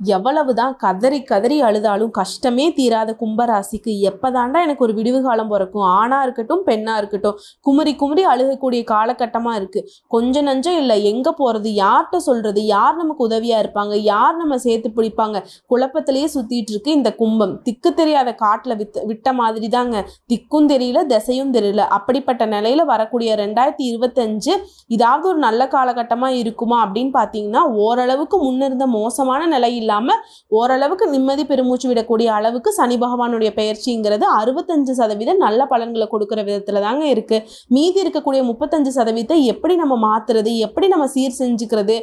எவ்வளவுதான் கதறி கதறி அழுதாலும் கஷ்டமே தீராத கும்பராசிக்கு எப்போதாண்டா எனக்கு ஒரு விடிவு காலம் பிறக்கும்? ஆணா இருக்கட்டும் பெண்ணா இருக்கட்டும். குமரி குமரி அழுகக்கூடிய காலகட்டமாக இருக்கு. கொஞ்சம் நஞ்சம் இல்லை. எங்க போறது? யார்கிட்ட சொல்றது? யார் நமக்கு உதவியா இருப்பாங்க? யார் நம்ம சேர்த்து பிடிப்பாங்க? குழப்பத்திலேயே சுத்திட்டு இருக்கு இந்த கும்பம். திக்கு தெரியாத காட்டில் வித் விட்ட மாதிரி தாங்க திக்கும் தெரியல திசையும் தெரியல. அப்படிப்பட்ட நிலையில வரக்கூடிய ரெண்டாயிரத்தி இருபத்தஞ்சு இதாவது ஒரு நல்ல காலகட்டமாக இருக்குமா அப்படின்னு பார்த்தீங்கன்னா ஓரளவுக்கு முன்னிருந்த மோசமான நிலையில் இல்லாம ஓரளவுக்கு நிம்மதி பெருமூச்சு விடக்கூடிய அளவுக்கு சனி பகவானுடைய பயிற்சிங்கிறது அறுபத்தஞ்சு சதவீதம் நல்ல பலன்களை கொடுக்குற விதத்தில் தாங்க இருக்கு. மீதி இருக்கக்கூடிய முப்பத்தஞ்சு சதவீதத்தை எப்படி நம்ம மாத்துறது எப்படி நம்ம சீர் செஞ்சுக்கிறது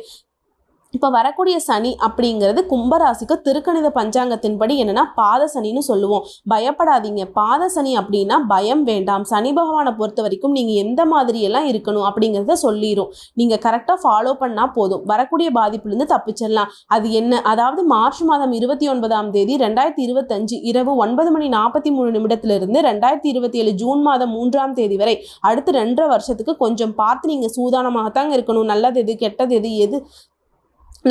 இப்போ வரக்கூடிய சனி அப்படிங்கிறது கும்பராசிக்கு திருக்கணித பஞ்சாங்கத்தின்படி என்னன்னா பாத சனின்னு சொல்லுவோம். பயப்படாதீங்க. பாத சனி அப்படின்னா பயம் வேண்டாம். சனி பகவானை பொறுத்த வரைக்கும் நீங்கள் எந்த மாதிரி எல்லாம் இருக்கணும் அப்படிங்கிறத சொல்லிடும் நீங்கள் கரெக்டாக ஃபாலோ பண்ணால் போதும். வரக்கூடிய பாதிப்புலேருந்து தப்பிச்சிடலாம் அது என்ன? அதாவது மார்ச் மாதம் இருபத்தி ஒன்பதாம் தேதி ரெண்டாயிரத்தி இருபத்தஞ்சு இரவு ஒன்பது மணி நாற்பத்தி மூணு நிமிடத்திலிருந்து ரெண்டாயிரத்தி இருபத்தி ஏழு ஜூன் மாதம் மூன்றாம் தேதி வரை அடுத்து ரெண்டரை வருஷத்துக்கு கொஞ்சம் பார்த்து நீங்கள் சூதானமாகத்தாங்க இருக்கணும். நல்லது எது கெட்டது எது எது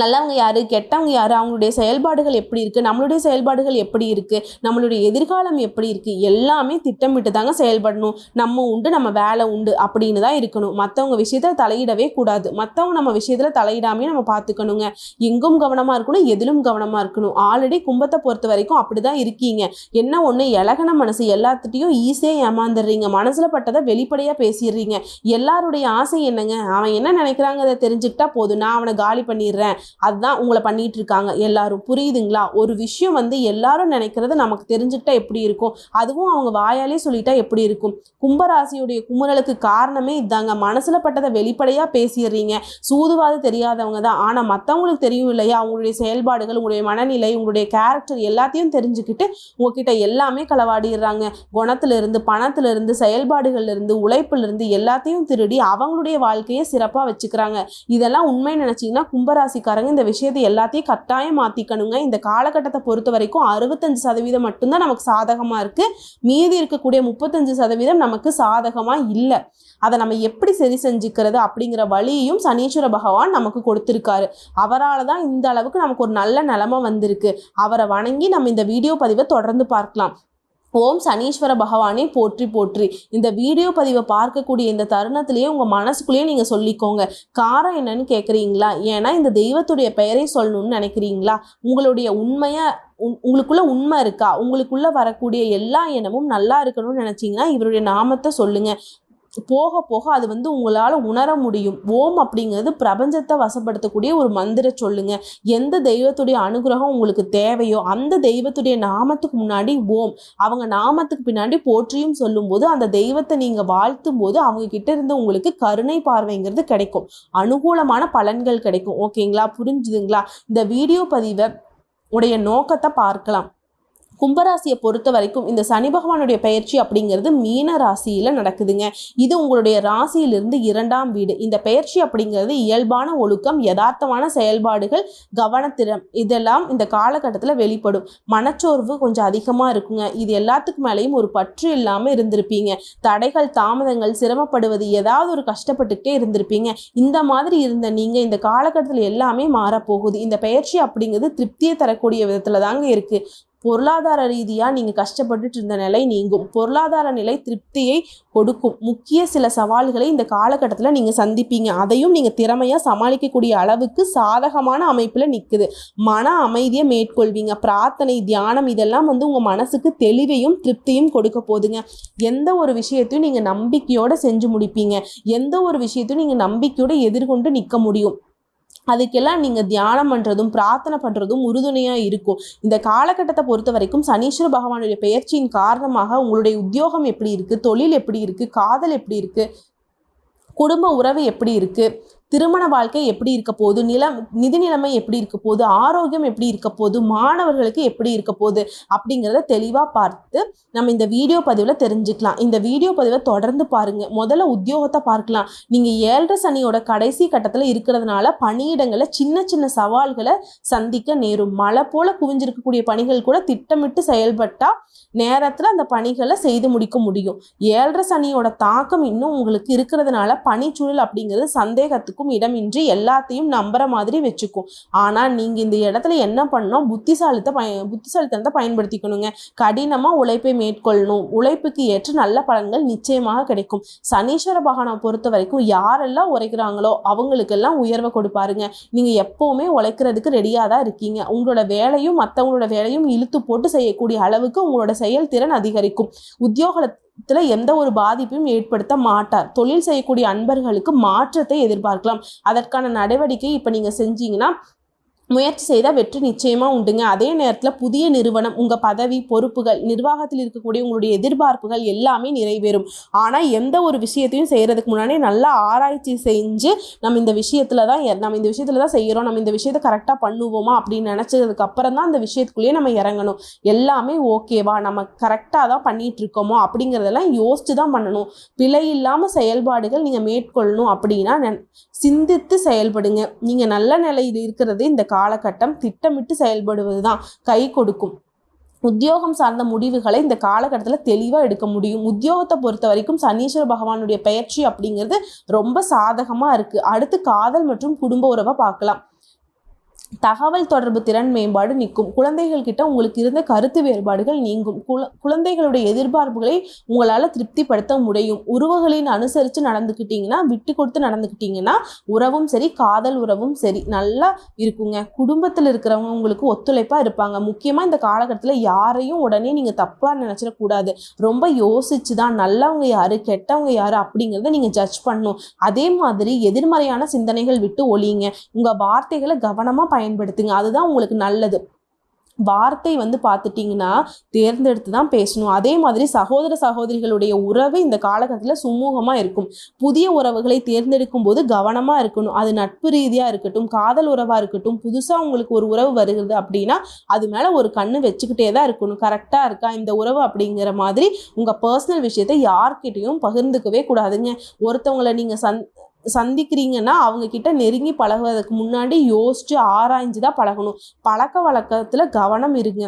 நல்லவங்க யார் கெட்டவங்க யார் அவங்களுடைய செயல்பாடுகள் எப்படி இருக்குது நம்மளுடைய செயல்பாடுகள் எப்படி இருக்குது நம்மளுடைய எதிர்காலம் எப்படி இருக்குது எல்லாமே திட்டமிட்டு தாங்க செயல்படணும். நம்ம உண்டு நம்ம வேலை உண்டு அப்படின்னு தான் இருக்கணும். மற்றவங்க விஷயத்தில் தலையிடவே கூடாது. மற்றவங்க நம்ம விஷயத்தில் தலையிடாமே நம்ம பார்த்துக்கணுங்க எங்கும் கவனமாக இருக்கணும் எதிலும் கவனமாக இருக்கணும். ஆல்ரெடி கும்பத்தை பொறுத்த வரைக்கும் அப்படி தான் இருக்கீங்க. என்ன ஒன்று இலகன மனசு எல்லாத்துட்டையும் ஈஸியாக ஏமாந்துடுறீங்க. மனசில் பட்டதை வெளிப்படையாக பேசிடுறீங்க. எல்லாருடைய ஆசை என்னங்க? அவன் என்ன நினைக்கிறாங்க அதை தெரிஞ்சுக்கிட்டா போதும். நான் அவனை காலி பண்ணிடுறேன். அதுதான் உங்களை பண்ணிட்டு இருக்காங்க எல்லாரும். புரியுதுங்களா? ஒரு விஷயம் வந்து எல்லாரும் நினைக்கிறது நமக்கு தெரிஞ்சுக்கிட்டா எப்படி இருக்கும்? அதுவும் அவங்க வாயாலே சொல்லிட்டா எப்படி இருக்கும்? கும்பராசியுடைய குமுறலுக்கு காரணமே இதாங்க. மனசுல பட்டதை வெளிப்படையா பேசிடுறீங்க. சூதுவாது தெரியாதவங்க தான். ஆனா மத்தவங்களுக்கு தெரியும் இல்லையா? உங்களுடைய செயல்பாடுகள் உங்களுடைய மனநிலை உங்களுடைய கேரக்டர் எல்லாத்தையும் தெரிஞ்சுக்கிட்டு உங்ககிட்ட எல்லாமே களவாடிடுறாங்க. குணத்திலிருந்து பணத்திலிருந்து செயல்பாடுகள்லேருந்து இருந்து எல்லாத்தையும் திருடி அவங்களுடைய வாழ்க்கையை சிறப்பாக வச்சுக்கிறாங்க. இதெல்லாம் உண்மை நினைச்சீங்கன்னா கும்பராசிக்காரங்க இந்த விஷயத்தை எல்லாத்தையும் கட்டாயம் மாத்திக்கணுங்க. இந்த காலகட்டத்தை பொறுத்த வரைக்கும் அறுபத்தஞ்சு சதவீதம் மட்டும்தான் நமக்கு சாதகமாக இருக்குது மீதி இருக்கக்கூடிய முப்பத்தஞ்சு சதவீதம் நமக்கு சாதகமாக இல்லை. அதை நம்ம எப்படி சரி செஞ்சுக்கிறது அப்படிங்கிற வழியையும் சனீஸ்வர பகவான் நமக்கு கொடுத்துருக்காரு. அவரால் தான் இந்த அளவுக்கு நமக்கு ஒரு நல்ல நிலமை வந்திருக்கு. அவரை வணங்கி நம்ம இந்த வீடியோ பதிவை தொடர்ந்து பார்க்கலாம். ஓம் சனீஸ்வர பகவானே போற்றி போற்றி. இந்த வீடியோ பதிவை பார்க்கக்கூடிய இந்த தருணத்திலேயே உங்கள் மனசுக்குள்ளேயே நீங்கள் சொல்லிக்கோங்க. காரம் என்னன்னு கேட்குறீங்களா ஏன்னா இந்த தெய்வத்துடைய பெயரை சொல்லணும்னு நினைக்கிறீங்களா? உங்களுடைய உண்மையை உங்களுக்குள்ள உண்மை இருக்கா? உங்களுக்குள்ள வரக்கூடிய எல்லா எண்ணமும் நல்லா இருக்கணும்னு நினைச்சீங்கன்னா இவருடைய நாமத்தை சொல்லுங்க. போக போக அது வந்து உங்களால் உணர முடியும். ஓம் அப்படிங்கிறது பிரபஞ்சத்தை வசப்படுத்தக்கூடிய ஒரு மந்திர சொல்லுங்க. எந்த தெய்வத்துடைய அனுகிரகம் உங்களுக்கு தேவையோ அந்த தெய்வத்துடைய நாமத்துக்கு முன்னாடி ஓம். அவங்க நாமத்துக்கு பின்னாடி போற்றியும் சொல்லும்போது அந்த தெய்வத்தை நீங்கள் வாழ்த்தும் போது அவங்க கிட்ட இருந்து உங்களுக்கு கருணை பார்வைங்கிறது கிடைக்கும். அனுகூலமான பலன்கள் கிடைக்கும். ஓகேங்களா? புரிஞ்சுதுங்களா? இந்த வீடியோ பதிவை உடைய நோக்கத்தை பார்க்கலாம். கும்பராசியை பொறுத்த வரைக்கும் இந்த சனி பகவானுடைய பயிற்சி அப்படிங்கிறது மீன ராசியில் நடக்குதுங்க. இது உங்களுடைய ராசியிலிருந்து இரண்டாம் வீடு. இந்த பயிற்சி அப்படிங்கிறது இயல்பான ஒழுக்கம் யதார்த்தமான செயல்பாடுகள் கவனத்திறம். இதெல்லாம் இந்த காலகட்டத்தில் வெளிப்படும். மனச்சோர்வு கொஞ்சம் அதிகமாக இருக்குங்க. இது எல்லாத்துக்கு மேலேயும் ஒரு பற்று இல்லாமல் இருந்திருப்பீங்க. தடைகள் தாமதங்கள் சிரமப்படுவது ஏதாவது ஒரு கஷ்டப்பட்டுக்கிட்டே இருந்திருப்பீங்க. இந்த மாதிரி இருந்த நீங்கள் இந்த காலகட்டத்தில் எல்லாமே மாறப்போகுது. இந்த பயிற்சி அப்படிங்கிறது திருப்தியை தரக்கூடிய விதத்தில் தாங்க இருக்குது பொருளாதார ரீதியாக நீங்கள் கஷ்டப்பட்டுட்டு இருந்த நிலை நீங்கும். பொருளாதார நிலை திருப்தியை கொடுக்கும். முக்கிய சில சவால்களை இந்த காலகட்டத்தில் நீங்கள் சந்திப்பீங்க. அதையும் நீங்கள் திறமையாக சமாளிக்கக்கூடிய அளவுக்கு சாதகமான அமைப்பில் நிற்குது மன அமைதியை மேற்கொள்வீங்க. பிரார்த்தனை தியானம் இதெல்லாம் வந்து உங்கள் மனசுக்கு தெளிவையும் திருப்தியும் கொடுக்க போதுங்க எந்த ஒரு விஷயத்தையும் நீங்கள் நம்பிக்கையோடு செஞ்சு முடிப்பீங்க. எந்த ஒரு விஷயத்தையும் நீங்கள் நம்பிக்கையோடு எதிர்கொண்டு நிற்க முடியும். அதுக்கெல்லாம் நீங்கள் தியானம் பண்ணுறதும் பிரார்த்தனை பண்ணுறதும் உறுதுணையாக இருக்கும். இந்த காலகட்டத்தை பொறுத்த வரைக்கும் சனீஸ்வர பகவானுடைய பெயர்ச்சியின் காரணமாக உங்களுடைய உத்தியோகம் எப்படி இருக்குது தொழில் எப்படி இருக்குது காதல் எப்படி இருக்குது குடும்ப உறவு எப்படி இருக்குது திருமண வாழ்க்கை எப்படி இருக்க போகுது? நிலம் நிதி நிலைமை எப்படி இருக்க போகுது? ஆரோக்கியம் எப்படி இருக்க போகுது? மாணவர்களுக்கு எப்படி இருக்க போகுது? அப்படிங்கிறத தெளிவாக பார்த்து நம்ம இந்த வீடியோ பதிவில் தெரிஞ்சுக்கலாம். இந்த வீடியோ பதிவை தொடர்ந்து பாருங்கள் முதல்ல உத்தியோகத்தை பார்க்கலாம். நீங்கள் ஏழரை சனியோட கடைசி கட்டத்தில் இருக்கிறதுனால பணியிடங்களில் சின்ன சின்ன சவால்களை சந்திக்க நேரும். மழை போல குவிஞ்சிருக்கக்கூடிய பணிகள் கூட திட்டமிட்டு செயல்பட்டால் நேரத்தில் அந்த பணிகளை செய்து முடிக்க முடியும். ஏழரை சனியோட தாக்கம் இன்னும் உங்களுக்கு இருக்கிறதுனால பணிச்சூழல் அப்படிங்கிறது சந்தேகத்துக்கும் சந்தேகத்துக்கும் இடமின்றி எல்லாத்தையும் நம்புற மாதிரி வச்சுக்கும். ஆனா நீங்க இந்த இடத்துல என்ன பண்ணணும்? புத்திசாலித்தை பய புத்திசாலித்தனத்தை பயன்படுத்திக்கணுங்க. கடினமா உழைப்பை மேற்கொள்ளணும். உழைப்புக்கு ஏற்ற நல்ல பலன்கள் நிச்சயமாக கிடைக்கும். சனீஸ்வர பகவானை பொறுத்த வரைக்கும் யாரெல்லாம் உழைக்கிறாங்களோ அவங்களுக்கெல்லாம் உயர்வை கொடுப்பாருங்க. நீங்க எப்பவுமே உழைக்கிறதுக்கு ரெடியாக தான் இருக்கீங்க. உங்களோட வேலையும் மற்றவங்களோட வேலையும் இழுத்து போட்டு செய்யக்கூடிய அளவுக்கு உங்களோட செயல்திறன் அதிகரிக்கும். உத்தியோகத்துல எந்த ஒரு பாதிப்பையும் ஏற்படுத்த மாட்டார். தொழில் செய்யக்கூடிய அன்பர்களுக்கு மாற்றத்தை எதிர்பார்க்கலாம். அதற்கான நடவடிக்கை இப்போ நீங்கள் செஞ்சீங்கன்னா முயற்சி செய்தால் வெற்றி நிச்சயமாக உண்டுங்க. அதே நேரத்தில் புதிய நிறுவனம் உங்கள் பதவி பொறுப்புகள் நிர்வாகத்தில் இருக்கக்கூடிய உங்களுடைய எதிர்பார்ப்புகள் எல்லாமே நிறைவேறும். ஆனால் எந்த ஒரு விஷயத்தையும் செய்கிறதுக்கு முன்னாடி நல்லா ஆராய்ச்சி செஞ்சு நம்ம இந்த விஷயத்தில் தான் நம்ம இந்த விஷயத்தில் தான் செய்கிறோம் நம்ம இந்த விஷயத்தை கரெக்டாக பண்ணுவோமா அப்படின்னு நினச்சதுக்கு அப்புறம் தான் அந்த விஷயத்துக்குள்ளேயே நம்ம இறங்கணும். எல்லாமே ஓகேவா நம்ம கரெக்டாக தான் பண்ணிகிட்டு இருக்கோமோ? அப்படிங்கிறதெல்லாம் யோசித்து தான் பண்ணணும். பிழை இல்லாமல் செயல்பாடுகள் நீங்கள் மேற்கொள்ளணும் அப்படின்னா சிந்தித்து செயல்படுங்க. நீங்கள் நல்ல நிலையில் இருக்கிறது இந்த கா காலகட்டம் திட்டமிட்டு செயல்படுவது தான் கை கொடுக்கும். உத்தியோகம் சார்ந்த முடிவுகளை இந்த காலகட்டத்தில் தெளிவாக எடுக்க முடியும். உத்தியோகத்தை பொறுத்த வரைக்கும் சனீஸ்வர பகவானுடைய பெயர்ச்சி அப்படிங்கிறது ரொம்ப சாதகமாக இருக்குது அடுத்து காதல் மற்றும் குடும்ப உறவை பார்க்கலாம். தகவல் தொடர்பு திறன் மேம்பாடு நிற்கும். குழந்தைகள் கிட்ட உங்களுக்கு இருந்த கருத்து வேறுபாடுகள் நீங்கும். குழ குழந்தைகளுடைய எதிர்பார்ப்புகளை உங்களால் திருப்திப்படுத்த முடியும். உறவுகளின் அனுசரித்து நடந்துக்கிட்டீங்கன்னா விட்டு கொடுத்து நடந்துக்கிட்டீங்கன்னா உறவும் சரி காதல் உறவும் சரி நல்லா இருக்குங்க. குடும்பத்தில் இருக்கிறவங்க உங்களுக்கு ஒத்துழைப்பாக இருப்பாங்க. முக்கியமாக இந்த காலகட்டத்தில் யாரையும் உடனே நீங்கள் தப்பாக நினச்சிடக்கூடாது. ரொம்ப யோசிச்சு தான் நல்லவங்க யார் கெட்டவங்க யார் அப்படிங்கிறத நீங்கள் ஜட்ஜ் பண்ணணும். அதே மாதிரி எதிர்மறையான சிந்தனைகள் விட்டு ஒழியுங்க. உங்கள் வார்த்தைகளை கவனமாக பயன்படுத்துங்க. அதுதான் உங்களுக்கு நல்லது. வார்த்தை வந்து பார்த்துட்டிங்கன்னா தேர்ந்தெடுத்து தான் பேசணும். அதே மாதிரி சகோதர சகோதரிகளுடைய உறவு இந்த காலகட்டத்தில் சுமூகமாக இருக்கும். புதிய உறவுகளை தேர்ந்தெடுக்கும் போது கவனமாக இருக்கணும். அது நட்பு ரீதியாக இருக்கட்டும் காதல் உறவாக இருக்கட்டும் புதுசாக உங்களுக்கு ஒரு உறவு வருகிறது அப்படின்னா அது மேலே ஒரு கண்ணு வச்சுக்கிட்டே தான் இருக்கணும். கரெக்டாக இருக்கா இந்த உறவு அப்படிங்கிற மாதிரி உங்கள் பர்சனல் விஷயத்தை யார்கிட்டையும் பகிர்ந்துக்கவே கூடாதுங்க. ஒருத்தவங்களை நீங்கள் சந் சந்திக்கிறீங்கன்னா அவங்க கிட்ட நெருங்கி பழகுவதற்கு முன்னாடி யோசிச்சு ஆராய்ஞ்சு தான் பழகணும். பழக்க வழக்கத்தில் கவனம் இருங்க.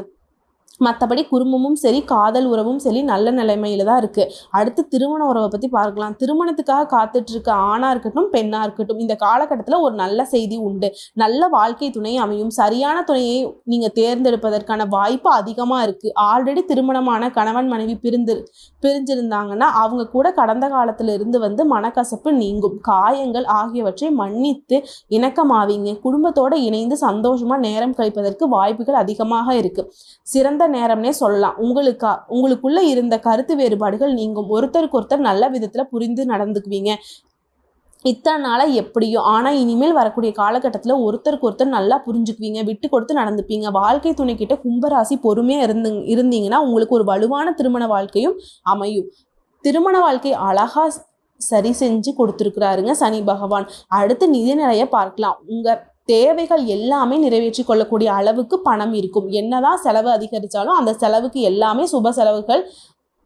மற்றபடி குடும்பமும் சரி காதல் உறவும் சரி நல்ல நிலைமையில தான் இருக்குது அடுத்து திருமண உறவை பற்றி பார்க்கலாம். திருமணத்துக்காக காத்துட்டு இருக்க ஆணாக இருக்கட்டும் பெண்ணாக இருக்கட்டும் இந்த காலகட்டத்தில் ஒரு நல்ல செய்தி உண்டு. நல்ல வாழ்க்கை துணை அமையும். சரியான துணையை நீங்கள் தேர்ந்தெடுப்பதற்கான வாய்ப்பு அதிகமாக இருக்குது ஆல்ரெடி திருமணமான கணவன் மனைவி பிரிந்து பிரிஞ்சிருந்தாங்கன்னா அவங்க கூட கடந்த காலத்துல இருந்து வந்து மனக்கசப்பு நீங்கும். காயங்கள் ஆகியவற்றை மன்னித்து இணக்கமாவீங்க. குடும்பத்தோட இணைந்து சந்தோஷமா நேரம் கழிப்பதற்கு வாய்ப்புகள் அதிகமாக இருக்கு. சிறந்த நேரம்னே சொல்லலாம். உங்களுக்கா உங்களுக்குள்ள இருந்த கருத்து வேறுபாடுகள் நீங்கும். ஒருத்தருக்கு ஒருத்தர் நல்ல விதத்தில் புரிந்து நடந்துக்குவீங்க. இத்தனை நாளாக எப்படியோ ஆனால் இனிமேல் வரக்கூடிய காலகட்டத்தில் ஒருத்தருக்கு ஒருத்தர் நல்லா புரிஞ்சுக்குவீங்க விட்டு கொடுத்து நடந்துப்பீங்க. வாழ்க்கை துணைக்கிட்ட கும்பராசி பொறுமையாக இருந்து இருந்தீங்கன்னா உங்களுக்கு ஒரு வலுவான திருமண வாழ்க்கையும் அமையும். திருமண வாழ்க்கை அழகாக சரி செஞ்சு கொடுத்துருக்குறாருங்க சனி பகவான். அடுத்து நிதிநிலையை பார்க்கலாம். உங்கள் தேவைகள் எல்லாமே நிறைவேற்றி கொள்ளக்கூடிய அளவுக்கு பணம் இருக்கும். என்னதான் செலவு அதிகரித்தாலும் அந்த செலவுக்கு எல்லாமே சுப செலவுகள்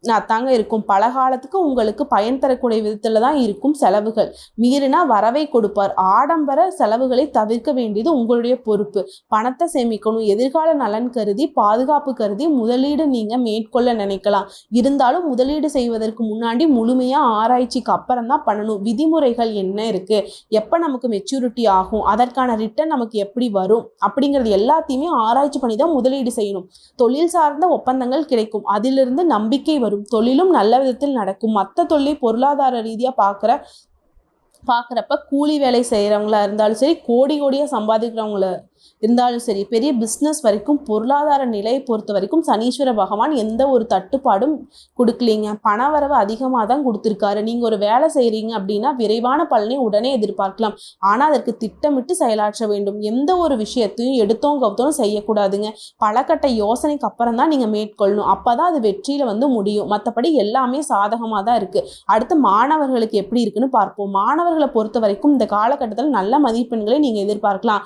நான் தாங்க இருக்கும். பல காலத்துக்கு உங்களுக்கு பயன் தரக்கூடிய விதத்தில் தான் இருக்கும் செலவுகள். மீறினா வரவை கொடுப்பார். ஆடம்பர செலவுகளை தவிர்க்க வேண்டியது உங்களுடைய பொறுப்பு. பணத்தை சேமிக்கணும். எதிர்கால நலன் கருதி பாதுகாப்பு கருதி முதலீடு நீங்கள் மேற்கொள்ள நினைக்கலாம். இருந்தாலும் முதலீடு செய்வதற்கு முன்னாடி முழுமையாக ஆராய்ச்சிக்கு அப்புறம் தான் பண்ணணும். விதிமுறைகள் என்ன இருக்குது எப்போ நமக்கு மெச்சூரிட்டி ஆகும்? அதற்கான ரிட்டர்ன் நமக்கு எப்படி வரும்? அப்படிங்கிறது எல்லாத்தையுமே ஆராய்ச்சி பண்ணி தான் முதலீடு செய்யணும். தொழில் சார்ந்த ஒப்பந்தங்கள் கிடைக்கும். அதிலிருந்து நம்பிக்கை வரும். தொழிலும் நல்ல விதத்தில் நடக்கும். மற்ற தொழிலை பொருளாதார ரீதியாக பார்க்குற பார்க்குறப்ப கூலி வேலை செய்கிறவங்களா இருந்தாலும் சரி கோடி கோடியாக சம்பாதிக்கிறவங்கள இருந்தாலும் சரி பெரிய பிஸ்னஸ் வரைக்கும் பொருளாதார நிலையை பொறுத்த வரைக்கும் சனீஸ்வர பகவான் எந்த ஒரு தட்டுப்பாடும் கொடுக்கலீங்க. பணவரவு அதிகமாக தான் கொடுத்துருக்காரு. நீங்கள் ஒரு வேலை செய்கிறீங்க அப்படின்னா விரைவான பலனை உடனே எதிர்பார்க்கலாம். ஆனால் அதற்கு திட்டமிட்டு செயலாற்ற வேண்டும். எந்த ஒரு விஷயத்தையும் எடுத்தோம் கவுத்தோம் செய்யக்கூடாதுங்க. பலக்கட்ட யோசனைக்கு அப்புறம் தான் நீங்கள் மேற்கொள்ளணும். அப்போ தான் அது வெற்றியில் வந்து முடியும். மற்றபடி எல்லாமே சாதகமாக தான் இருக்குது அடுத்து மாணவர்களுக்கு எப்படி இருக்குன்னு பார்ப்போம். மாணவர்களை பொறுத்த வரைக்கும் இந்த காலகட்டத்தில் நல்ல மதிப்பெண்களை நீங்கள் எதிர்பார்க்கலாம்.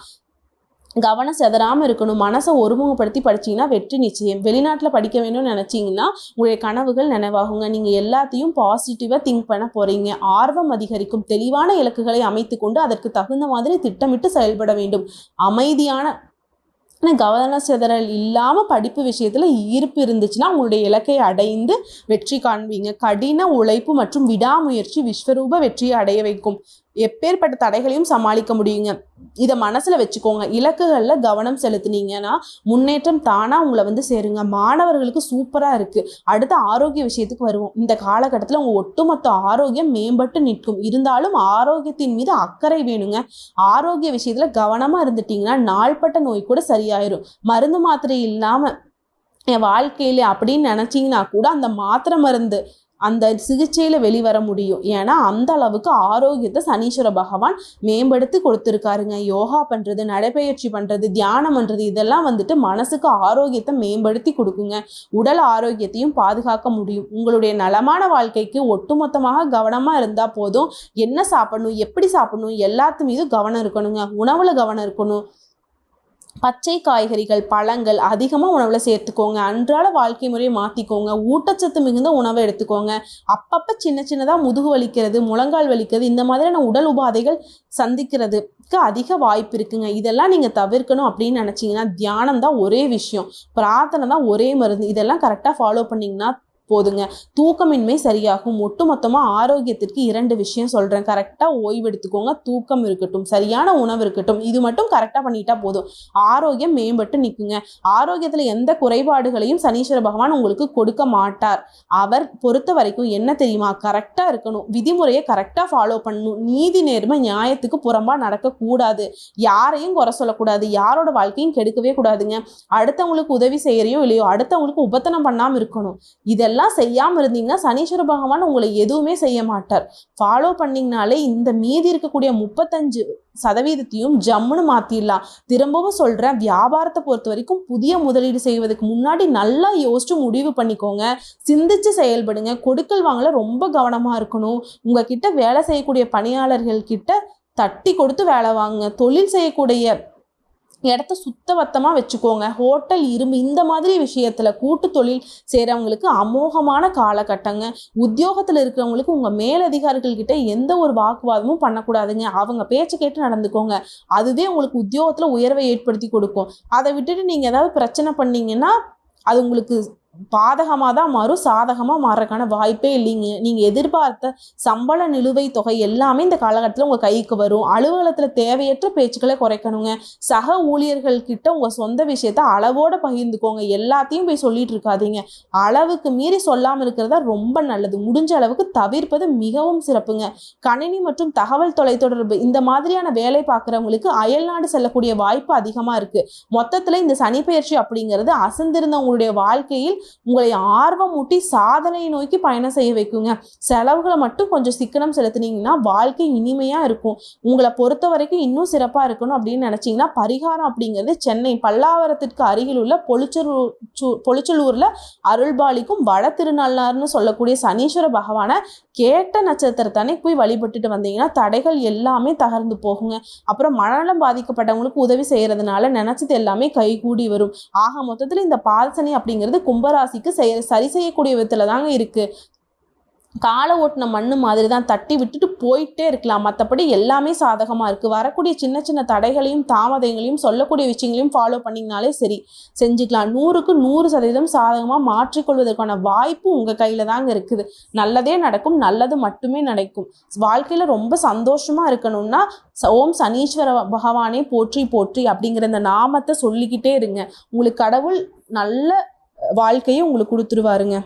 கவனம் செதறாமல் இருக்கணும் மனசை ஒருமுகப்படுத்தி படிச்சீங்கன்னா வெற்றி நிச்சயம். வெளிநாட்டில் படிக்க வேணும்னு நினச்சிங்கன்னா உங்களுடைய கனவுகள் நினைவாகுங்க. நீங்கள் எல்லாத்தையும் பாசிட்டிவாக திங்க் பண்ண போகிறீங்க ஆர்வம் அதிகரிக்கும். தெளிவான இலக்குகளை அமைத்து கொண்டு அதற்கு தகுந்த மாதிரி திட்டமிட்டு செயல்பட வேண்டும். அமைதியான ஆனால் கவன சிதறல் இல்லாமல் படிப்பு விஷயத்தில் ஈர்ப்பு இருந்துச்சுன்னா உங்களுடைய இலக்கை அடைந்து வெற்றி காண்பீங்க. கடின உழைப்பு மற்றும் விடாமுயற்சி விஸ்வரூப வெற்றியை அடைய வைக்கும். எப்பேற்பட்ட தடைகளையும் சமாளிக்க முடியுங்க. இதை மனசில் வச்சுக்கோங்க. இலக்குகளில் கவனம் செலுத்துனீங்கன்னா முன்னேற்றம் தானாக உங்களை வந்து சேருங்க. மாணவர்களுக்கு சூப்பராக இருக்குது அடுத்த ஆரோக்கிய விஷயத்துக்கு வருவோம். இந்த காலகட்டத்தில் உங்கள் ஒட்டுமொத்த ஆரோக்கியம் மேம்பட்டு நிற்கும். இருந்தாலும் ஆரோக்கியத்தின் மீது அக்கறை வேணுங்க. ஆரோக்கிய விஷயத்தில் கவனமாக இருந்துட்டீங்கன்னா நாள்பட்ட நோய் கூட சரியாயிரும். மருந்து மாத்திரை இல்லாமல் என் வாழ்க்கையில் அப்படின்னு நினச்சிங்கன்னா கூட அந்த மாத்திரை மருந்து அந்த சிகிச்சையில் வெளிவர முடியும். ஏன்னா அந்த அளவுக்கு ஆரோக்கியத்தை சனீஸ்வர பகவான் மேம்படுத்தி கொடுத்துருக்காருங்க. யோகா பண்ணுறது நடைப்பயிற்சி பண்ணுறது தியானம் பண்ணுறது இதெல்லாம் வந்துட்டு மனசுக்கு ஆரோக்கியத்தை மேம்படுத்தி கொடுக்குங்க. உடல் ஆரோக்கியத்தையும் பாதுகாக்க முடியும். உங்களுடைய நலமான வாழ்க்கைக்கு ஒட்டுமொத்தமாக கவனமாக இருந்தால் போதும். என்ன சாப்பிடணும் எப்படி சாப்பிடணும் எல்லாத்து மீதும் கவனம் இருக்கணுங்க. உணவில் கவனம் இருக்கணும். பச்சை காய்கறிகள் பழங்கள் அதிகமாக உணவில் சேர்த்துக்கோங்க. அன்றாட வாழ்க்கை முறையை மாற்றிக்கோங்க ஊட்டச்சத்து மிகுந்த உணவை எடுத்துக்கோங்க. அப்பப்போ சின்ன சின்னதாக முதுகு வலிக்கிறது முழங்கால் வலிக்கிறது இந்த மாதிரியான உடல் உபாதைகள் சந்திக்கிறதுக்கு அதிக வாய்ப்பு இருக்குங்க. இதெல்லாம் நீங்கள் தவிர்க்கணும் அப்படின்னு நினச்சிங்கன்னா தியானம் தான் ஒரே விஷயம். பிரார்த்தனை தான் ஒரே மருந்து. இதெல்லாம் கரெக்டாக ஃபாலோ பண்ணிங்கன்னா போதுங்க. தூக்கமின்மை சரியாகும். ஒட்டுமொத்தமாக ஆரோக்கியத்திற்கு இரண்டு விஷயம் சொல்கிறேன் கரெக்டாக ஓய்வு எடுத்துக்கோங்க. தூக்கம் இருக்கட்டும். சரியான உணவு இருக்கட்டும். இது மட்டும் கரெக்டாக பண்ணிட்டா போதும். ஆரோக்கியம் மேம்பட்டு நிற்குங்க ஆரோக்கியத்தில் எந்த குறைபாடுகளையும் சனீஸ்வர பகவான் உங்களுக்கு கொடுக்க மாட்டார். அவர் பொறுத்த வரைக்கும் என்ன தெரியுமா? கரெக்டாக இருக்கணும். விதிமுறையை கரெக்டாக ஃபாலோ பண்ணணும். நீதி நேர்மை நியாயத்துக்கு புறம்பாக நடக்கக்கூடாது. யாரையும் குறை சொல்லக்கூடாது. யாரோட வாழ்க்கையும் கெடுக்கவே கூடாதுங்க. அடுத்தவங்களுக்கு உதவி செய்கிறையோ இல்லையோ அடுத்தவங்களுக்கு உபத்தனம் பண்ணாமல் இருக்கணும். இதெல்லாம் செய்யாமல் இருந்தீங்கன்னா சனீஸ்வர பகவான் உங்களை எதுவுமே செய்ய மாட்டார். ஃபாலோ பண்ணிங்கனாலே இந்த மீதி இருக்கக்கூடிய முப்பத்தஞ்சு சதவீதத்தையும் ஜம்முன்னு மாற்றிடலாம் திரும்பவும் சொல்கிறேன் வியாபாரத்தை பொறுத்த வரைக்கும் புதிய முதலீடு செய்வதற்கு முன்னாடி நல்லா யோசிச்சு முடிவு பண்ணிக்கோங்க. சிந்திச்சு செயல்படுங்க. கொடுக்கல் வாங்கல ரொம்ப கவனமாக இருக்கணும். உங்ககிட்ட வேலை செய்யக்கூடிய பணியாளர்கள் கிட்ட தட்டி கொடுத்து வேலை வாங்குங்க. தொழில் செய்யக்கூடிய இடத்த சுத்தபத்தமாக வச்சுக்கோங்க. ஹோட்டல் இரும்பு இந்த மாதிரி விஷயத்தில் கூட்டு தொழில் செய்கிறவங்களுக்கு அமோகமான காலகட்டங்க. உத்தியோகத்தில் இருக்கிறவங்களுக்கு உங்கள் மேலதிகாரிகள்கிட்ட எந்த ஒரு வாக்குவாதமும் பண்ணக்கூடாதுங்க. அவங்க பேச்சு கேட்டு நடந்துக்கோங்க. அதுவே உங்களுக்கு உத்தியோகத்தில் உயர்வை ஏற்படுத்தி கொடுக்கும். அதை விட்டுட்டு நீங்கள் ஏதாவது பிரச்சனை பண்ணீங்கன்னா அது உங்களுக்கு பாதகமாக தான் மாறும் சாதகமாக மாறுறதுக்கான வாய்ப்பே இல்லைங்க. நீங்கள் எதிர்பார்த்த சம்பள நிலுவை தொகை எல்லாமே இந்த காலகட்டத்தில் உங்கள் கைக்கு வரும். அலுவலகத்தில் தேவையற்ற பேச்சுக்களை குறைக்கணுங்க. சக ஊழியர்கள் கிட்ட உங்கள் சொந்த விஷயத்த அளவோடு பகிர்ந்துக்கோங்க. எல்லாத்தையும் போய் சொல்லிட்டு இருக்காதீங்க. அளவுக்கு மீறி சொல்லாமல் இருக்கிறதா ரொம்ப நல்லது. முடிஞ்ச அளவுக்கு தவிர்ப்பது மிகவும் சிறப்புங்க. கணினி மற்றும் தகவல் தொலைத்தொடர்பு இந்த மாதிரியான வேலை பார்க்குறவங்களுக்கு அயல்நாடு செல்லக்கூடிய வாய்ப்பு அதிகமாக இருக்குது மொத்தத்தில் இந்த சனிப்பெயர்ச்சி அப்படிங்கிறது அசந்திருந்தவங்களுடைய வாழ்க்கையில் உங்களை ஆர்வம் ஊட்டி சாதனை நோக்கி பயணம் செய்ய வைக்குங்க. செலவுகளை மட்டும் கொஞ்சம் சிக்கனம் செலுத்துனீங்கன்னா வாழ்க்கை இனிமையாக இருக்கும். உங்களை பொறுத்த வரைக்கும் இன்னும் சிறப்பாக இருக்கணும் அப்படின்னு நினச்சிங்கன்னா பரிகாரம் அப்படிங்கிறது சென்னை பல்லாவரத்திற்கு அருகில் உள்ள பொலிச்சலூர் பொலிச்சலூரில் அருள்பாலிக்கும் வட திருநள்ளார்னு சொல்லக்கூடிய சனீஸ்வர பகவானை கேட்ட நட்சத்திரத்தானே போய் வழிபட்டுட்டு வந்தீங்கன்னா தடைகள் எல்லாமே தகர்ந்து போகுங்க. அப்புறம் மனநலம் பாதிக்கப்பட்டவங்களுக்கு உதவி செய்யறதுனால நினைச்சது எல்லாமே கைகூடி வரும். ஆக மொத்தத்தில் இந்த பாதசனி அப்படிங்கிறது கும்பராசிக்கு செய்ய சரி செய்யக்கூடிய விதத்தில் தாங்க இருக்குது காலை ஓட்டின மண் மாதிரி தான் தட்டி விட்டுட்டு போயிட்டே இருக்கலாம். மற்றபடி எல்லாமே சாதகமாக இருக்குது வரக்கூடிய சின்ன சின்ன தடைகளையும் தாமதங்களையும் சொல்லக்கூடிய விஷயங்களையும் ஃபாலோ பண்ணிங்கனாலே சரி. செஞ்சுக்கலாம். நூறுக்கு நூறு சதவீதம் சாதகமாக மாற்றிக்கொள்வதற்கான வாய்ப்பு உங்கள் கையில் தாங்க இருக்குது. நல்லதே நடக்கும் நல்லது மட்டுமே நடக்கும். வாழ்க்கையில் ரொம்ப சந்தோஷமாக இருக்கணும்னா ச- ஓம் சனீஸ்வர பகவானே போற்றி போற்றி அப்படிங்கிற இந்த நாமத்தை சொல்லிக்கிட்டே இருங்க. உங்களுக்கு கடவுள் நல்ல வாழ்க்கையை உங்களுக்கு கொடுத்துருவாருங்க.